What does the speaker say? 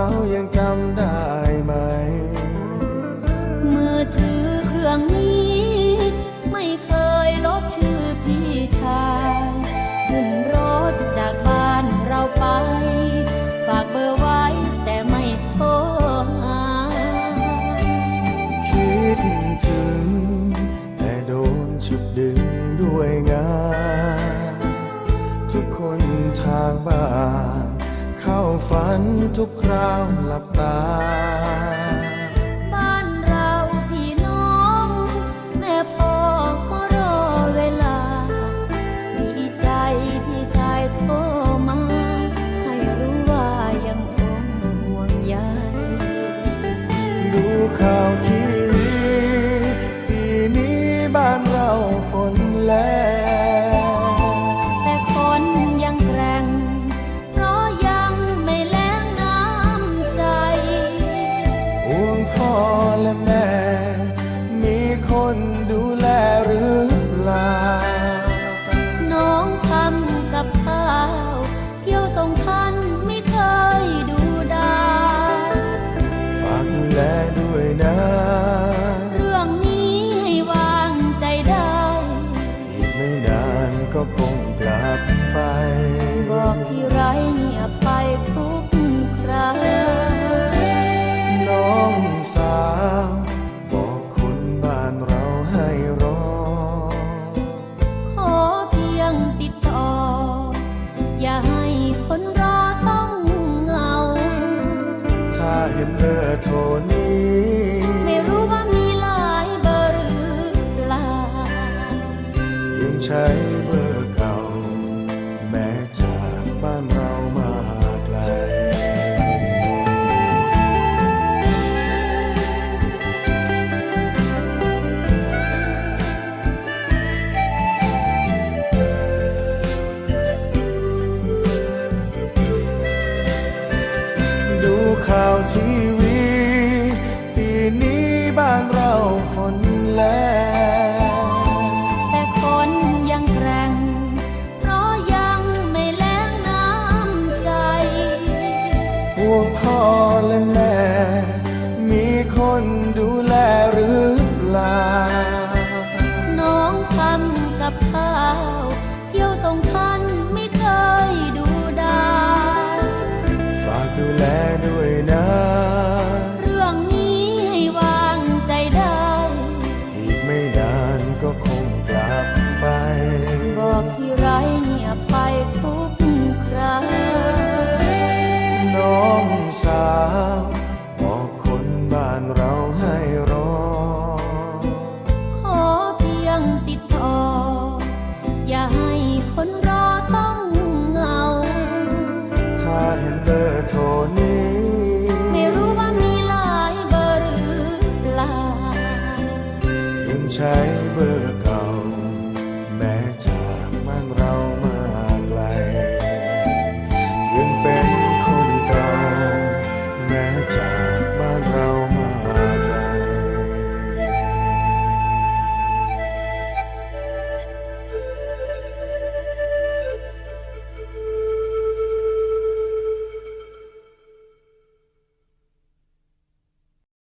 าวยังจำได้ไหม มือถือเครื่องนี้ ฝันทุกคราวหลับตา คนดูแลหรือเปล่า น้องทำกับข้าว เที่ยวส่งท่านไม่เคยดูดาฝากดูแลด้วยนะ เรื่องนี้ให้วางใจได้ อีกไม่นานก็คงกลับไป บอกที่ไรเงียบไป เห็นเบอร์โทรนี้ ไม่รู้ว่ามีหลายเบอร์หรือเปล่ายังใช้ ทีวี ปีนี้บ้านเราฝนแรงแต่คนยังแกร่งเพราะยังไม่แล้งน้ำใจห่วงพ่อและแม่ มีคนดูแลหรือเปล่า น้องทำกับข้าว เที่ยวส่งท่านไม่เคยดูดายฝากดูแล ด้